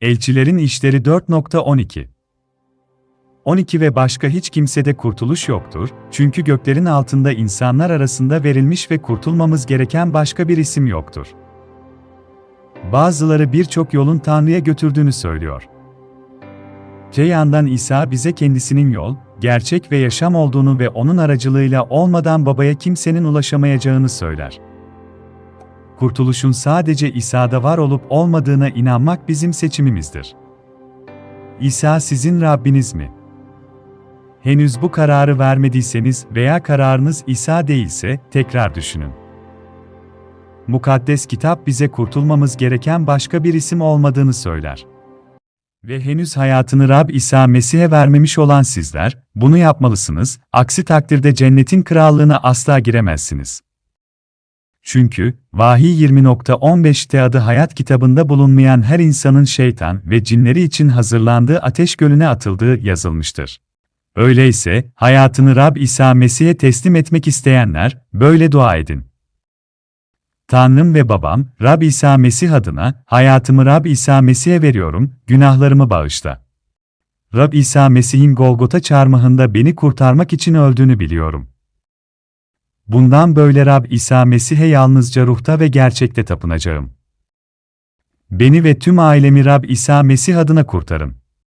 Elçilerin İşleri 4.12 12 ve başka hiç kimsede kurtuluş yoktur, çünkü göklerin altında insanlar arasında verilmiş ve kurtulmamız gereken başka bir isim yoktur. Bazıları birçok yolun Tanrı'ya götürdüğünü söylüyor. Te yandan İsa bize kendisinin yol, gerçek ve yaşam olduğunu ve onun aracılığıyla olmadan babaya kimsenin ulaşamayacağını söyler. Kurtuluşun sadece İsa'da var olup olmadığına inanmak bizim seçimimizdir. İsa sizin Rabbiniz mi? Henüz bu kararı vermediyseniz veya kararınız İsa değilse tekrar düşünün. Mukaddes kitap bize kurtulmamız gereken başka bir isim olmadığını söyler. Ve henüz hayatını Rab İsa Mesih'e vermemiş olan sizler, bunu yapmalısınız, aksi takdirde cennetin krallığına asla giremezsiniz. Çünkü, Vahiy 20.15'te adı hayat kitabında bulunmayan her insanın şeytan ve cinleri için hazırlandığı ateş gölüne atıldığı yazılmıştır. Öyleyse, hayatını Rab İsa Mesih'e teslim etmek isteyenler, böyle dua edin. Tanrım ve babam, Rab İsa Mesih adına, hayatımı Rab İsa Mesih'e veriyorum, günahlarımı bağışla. Rab İsa Mesih'in Golgota çarmıhında beni kurtarmak için öldüğünü biliyorum. Bundan böyle Rab İsa Mesih'e yalnızca ruhta ve gerçekte tapınacağım. Beni ve tüm ailemi Rab İsa Mesih adına kurtarın.